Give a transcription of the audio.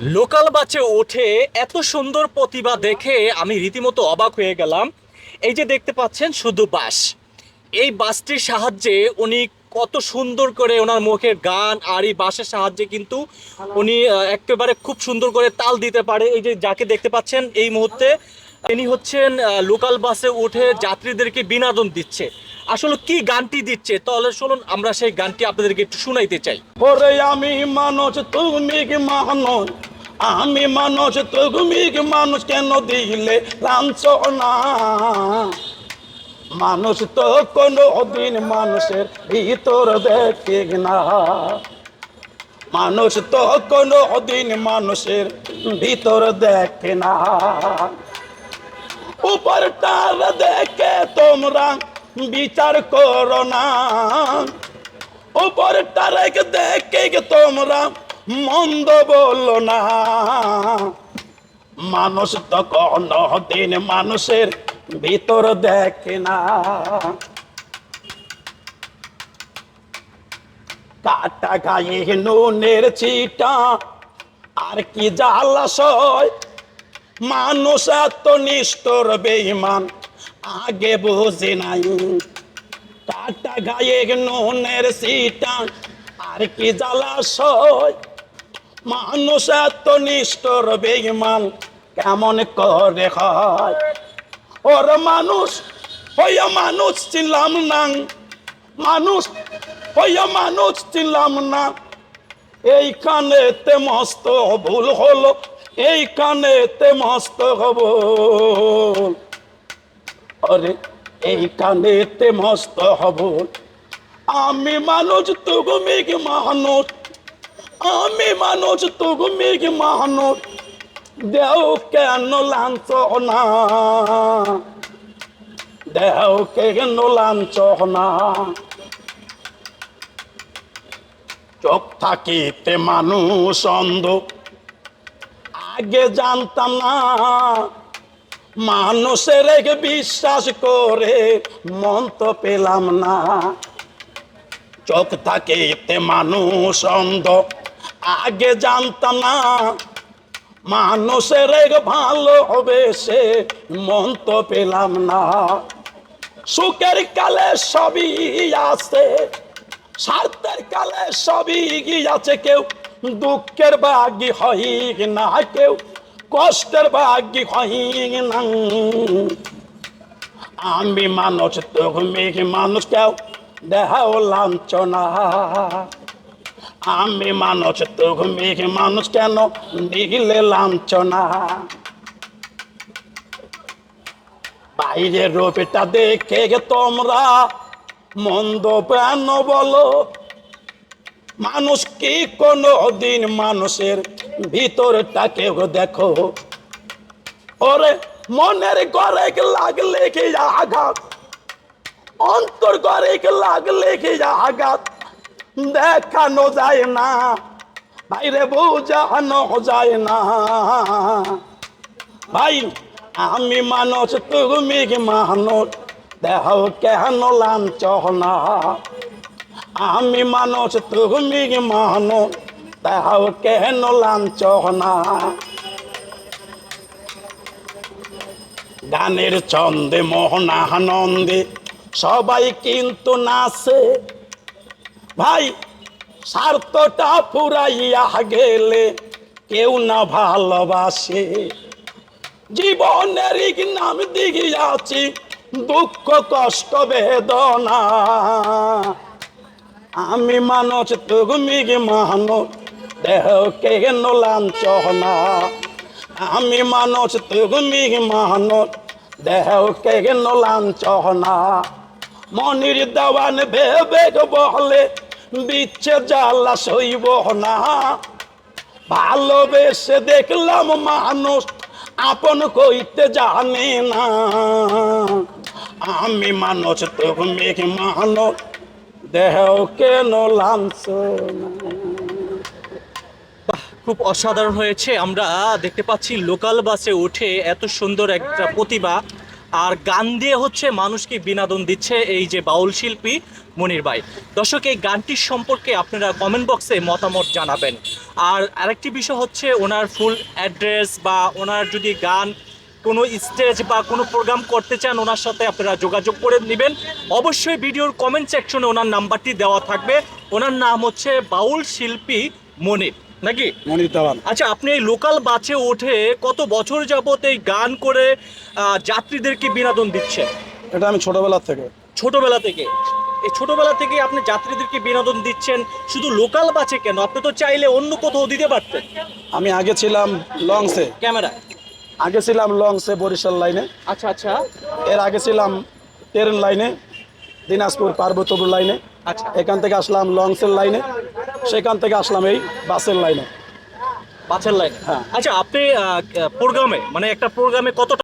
Local বাসে ওঠে এত সুন্দর প্রতিভা দেখে আমি রীতিমতো অবাক হয়ে গেলাম। এই যে দেখতে পাচ্ছেন শুধু বাস। এই বাসটির সাহায্যে উনি কত সুন্দর করে ওনার মুখের গান আর এই বাসের সাহায্যে কিন্তু উনি একেবারে খুব সুন্দর করে তাল দিতে পারে। এই যে যাকে দেখতে পাচ্ছেন এই মুহূর্তে, তিনি হচ্ছেন লোকাল বাসে উঠে যাত্রীদেরকে বিনোদন দিচ্ছে। আসলে কি গানটি দিচ্ছে? তাহলে শুনুন আমরা সেই গানটি আপনাদেরকে একটু শুনাইতে চাই। ওরে আমি মানুষ, তুমি কি মানুষ? আমি মানুষ, তুমি কি মানুষ? কেন দিলে লাঞ্ছনা? মানুষ তো কোনো দিন মানুষের ভিতর দেখে না। মানুষ তো কোনো দিন মানুষের ভিতর দেখে না। উপরটার দেখে তোমরা বিচার করো না। উপর তারেক দেখে তোমরা মন্দ বলো না। মানুষ তো কোনো দিন মানুষের ভিতর দেখে না। কাটা গায়ে নুনের চিটা আর কি জ্বালাশয়? মানুষ এত নিষ্ঠুর বেইমান আগে বুঝে নাই। কাটা গায়ে নুনের সিটা, আর কি জ্বালাশয় মানুষ এত নিষ্ঠুর বেইমান কেমন করে হয়? ওর মানুষ, হইয়া মানুষ ছিলাম না। মানুষ, হইয়া মানুষ ছিলাম না। এইখানেতে মস্ত ভুল হলো, এইখানেতে মস্ত হব। আরে এইখানেতে মস্ত হব। আমি মানুষ তুমি কি মানুষ আমি মানুষ তুমি কি মানুষ দেও কেন লাঞ্চ না? দেও কেন লাঞ্চ না? চোখ থাকিতে মানুষ অন্ধ। আগে জানতাম না মানুষের বিশ্বাস করে, মন তো পেলাম না। চোখ থাকে এতে মানুষ অন্ধ, আগে জানতাম না। মানুষের ভালো হবে সে, মন তো পেলাম না। সুখের কালে সবই আছে, স্বার্থের কালে সবই আছে কেউ, দুঃখের বাগি হয় না কেউ। কষ্টের বাগি হয় না আমি মানুষ তুমি মানুষ কেউ দেহাও লাঞ্ছনা। আমি মানুষ তুমি মানুষ কেন দিলে লাঞ্ছনা? বাইরে রূপটা দেখে তোমরা মন্দ প্রাণ বলো। মানুষ কি কোনো দিন মানুষের ভিতরটাকে দেখো। ওরে মনের ঘরে লাগলে কি আঘাত? অন্তর ঘরে লাগলে কি আঘাত? দেখানো যায় না, বাইরে বোঝানো যায় না। ভাই, আমি মানুষ, তুমি মানুষ? দেহ কেন লাঞ্ছনা? আমি মানুষ, তুমি মানুষ? দেহ কেন লাঞ্ছনা গানের ছন্দে মোহনানন্দে সবাই কিন্তু নাচে। ভাই, স্বার্থটা ফুরাইয়া গেলে কেউ না ভালোবাসে। জীবনের নাম দিগিয়াছি দুঃখ, কষ্ট, বেদনা। আমি মানুষ, তুমি মানুষ? দেহ কেন লাঞ্ছনা আমি মানুষ, তুমি মানুষ দেহ কেন লাঞ্ছনা মনির দেওয়ান ভেবে বলে, বিচ্ছে জ্বালা সইব না। ভালোবেসে দেখলাম মানুষ, আপন কইতে জানে না। আমি মানুষ, তুমি মানুষ দেহ কেন লাঞ্ছ খুব অসাধারণ হয়েছে। আমরা দেখতে পাচ্ছি লোকাল বাসে উঠে এত সুন্দর একটা প্রতিভা আর গান দিয়ে হচ্ছে মানুষকে বিনোদন দিচ্ছে এই যে বাউল শিল্পী মনির ভাই। দর্শক, এই গানটির সম্পর্কে আপনারা কমেন্ট বক্সে মতামত জানাবেন। আর আরেকটি বিষয় হচ্ছে ওনার ফুল অ্যাড্রেস বা ওনার যদি গান কোনো স্টেজ বা কোনো প্রোগ্রাম করতে চান, ওনার সাথে আপনারা যোগাযোগ করে নেবেন। অবশ্যই ভিডিওর কমেন্ট সেকশনে ওনার নাম্বারটি দেওয়া থাকবে। ওনার নাম হচ্ছে বাউল শিল্পী মনির। নাকি? মনির দেওয়ান আচ্ছা আপনি এই লোকাল বাসে ওঠে কত বছর যাবত এই গান করে যাত্রীদেরকে বিনোদন দিচ্ছেন? এটা আমি ছোটবেলার থেকে। ছোটবেলা থেকে? এই ছোটবেলা থেকে আপনি যাত্রীদেরকে বিনোদন দিচ্ছেন শুধু লোকাল বাসে কেন? আপনি তো চাইলে অন্য কোথাও দিতে পারতেন। আমি আগে ছিলাম লংসে। ক্যামেরা। আগে ছিলাম লংসে বরিশাল লাইনে। আচ্ছা আচ্ছা। এর আগে ছিলাম ট্রেন লাইনে দিনাজপুর পার্বতীপুর লাইনে। আচ্ছা। এখান থেকে আসলাম লংসের লাইনে। সেখান থেকে আসলাম এই বাসের লাইনে বাসের লাইনে হ্যাঁ। আচ্ছা আপনি প্রোগ্রামে মানে একটা প্রোগ্রামে কত